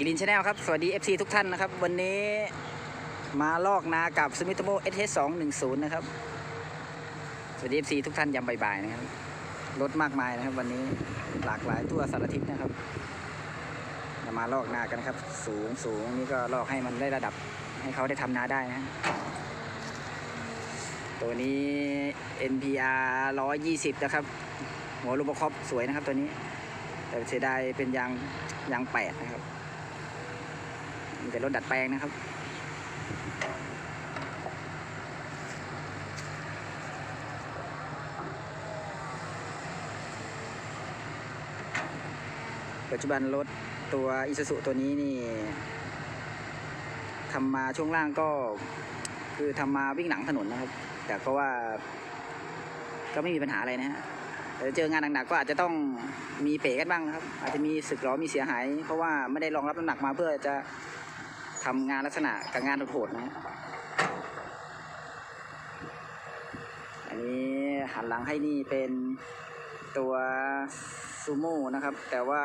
กิลินชาแนลครับ สวัสดี FC ทุกท่านนะครับ วันนี้มาลอกนากับสมิธโมเอสเอสองหนึ่งศูนย์นะครับ สวัสดี FC ทุกท่านยามบ่ายๆนะครับรถมากมายนะครับ วันนี้หลากหลายทั่วสารทิศนะครับจะมาลอกนากันครับ สูงสูงนี่ก็ลอกให้มันได้ระดับให้เขาได้ทำนาได้นะตัวนี้ NPR 120 นะครับ หัวลูกประคอบสวยนะครับตัวนี้ แต่เสียดายเป็นยางยางแปดนะครับ มีแต่รถดัดแปลงนะครับ ปัจจุบันรถตัวอิซูซุตัวนี้นี่ทำมาช่วงล่างก็คือทำมาวิ่งหลังถนนนะครับ แต่ก็ว่า ก็ไม่มีปัญหาอะไรนะฮะแต่เจองานหนักๆก็อาจจะต้องมีเป๋กันบ้างนะครับ อาจจะมีสึกหรอมีเสียหาย เพราะว่าไม่ได้รองรับน้ำหนักมาเพื่อจะ ทำงานลักษณะกับงานโหดๆนะฮะอันนี้หันหลังให้นี่เป็นตัวซูโม่นะครับ แต่ว่า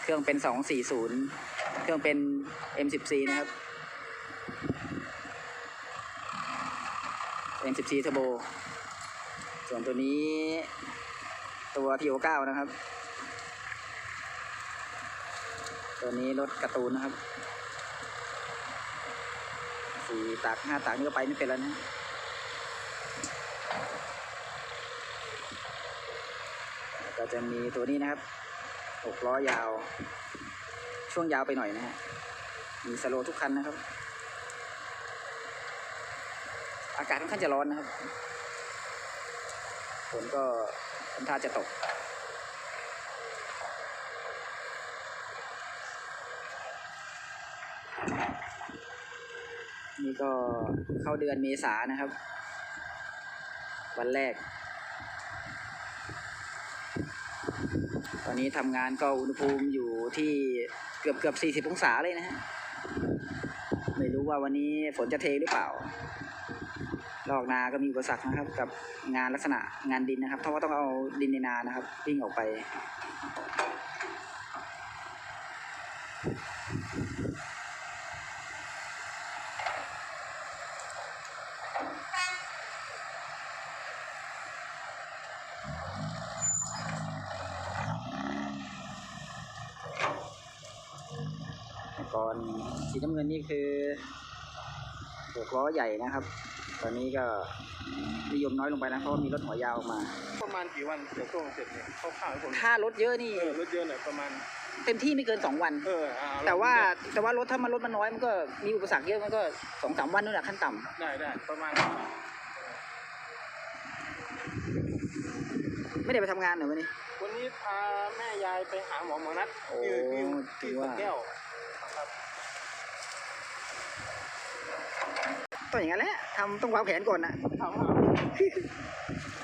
เครื่องเป็น 240 เครื่องเป็น M14 นะครับ M14 Turbo ส่วนตัวนี้ตัว TO9 นะครับ ตัวนี้รถการ์ตูนนะครับ สี่ตักห้าตักนี่ก็ไปไม่เป็นแล้วนะก็จะมีตัวนี้นะครับหกล้อยาว ช่วงยาวไปหน่อยนะฮะมีสโลทุกคันนะครับ อากาศค่อนข้างจะร้อนนะครับฝนก็ทำท่าจะตก นี่ก็เข้าเดือนเมษานะครับ วันแรก ตอนนี้ทำงานก็อุณหภูมิอยู่ที่เกือบเกือบ 40 องศาเลยนะฮะ ไม่รู้ว่าวันนี้ฝนจะเทหรือเปล่า ลอกนาก็มีอุปสรรคนะครับ กับงานลักษณะงานดินนะครับเพราะว่าต้องเอาดินในนานะครับวิ่งออกไป ก่อนสีน้ำเงินนี่คือหกล้อใหญ่นะครับ ตอนนี้ก็นิยมน้อยลงไปนะเพราะว่ามีรถหัวยาวออกมา ประมาณกี่วันเดี๋ยวช่วงเสร็จเนี่ยคร่าวๆให้ผมถ้ารถเยอะนี่ เออรถเยอะหน่อยประมาณ เต็มที่ไม่เกินสองวัน เอออ่แต่ว่าแต่ว่ารถถ้ามันรถมันน้อยมันก็มีอุปสรรคเยอะมันก็สองสามวันนู่นแหละขั้นต่ำได้ได้ประมาณไม่ได้ไปทำงานเหรอวันนี้วันนี้พาแม่ยายไปหาหมอหมอนัดโอ้ที่ที่ถืที่อว่าสระแก้ว ครับต้องอย่างนั้นแหละทำต้องวางแผนก่อนนะถามว่า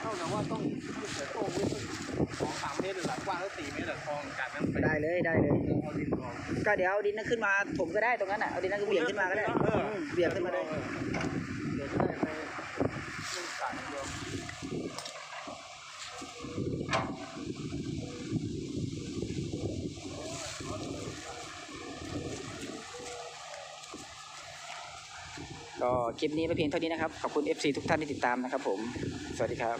เท่ากับว่าต้องต้องเสียโต้งไว้สักสองสามเมตรหลักกว้างแล้วสี่เมตรหลักคลองจากนั้นไปได้เลยได้เลย เอาดินรองก็เดี๋ยวเอาดินนั้นขึ้นมาถมก็ได้ตรงนั้นอะเอาดินนั้นก็เบี่ยงขึ้นมาก็ได้เออมเบี่ยงขึ้นมาเลยเดี๋ยวจะได้ไปเรื่องสายเดีย ก็คลิปนี้ไม่เพียงเท่านี้นะครับ ขอบคุณ FC ทุกท่านที่ติดตามนะครับผม สวัสดีครับ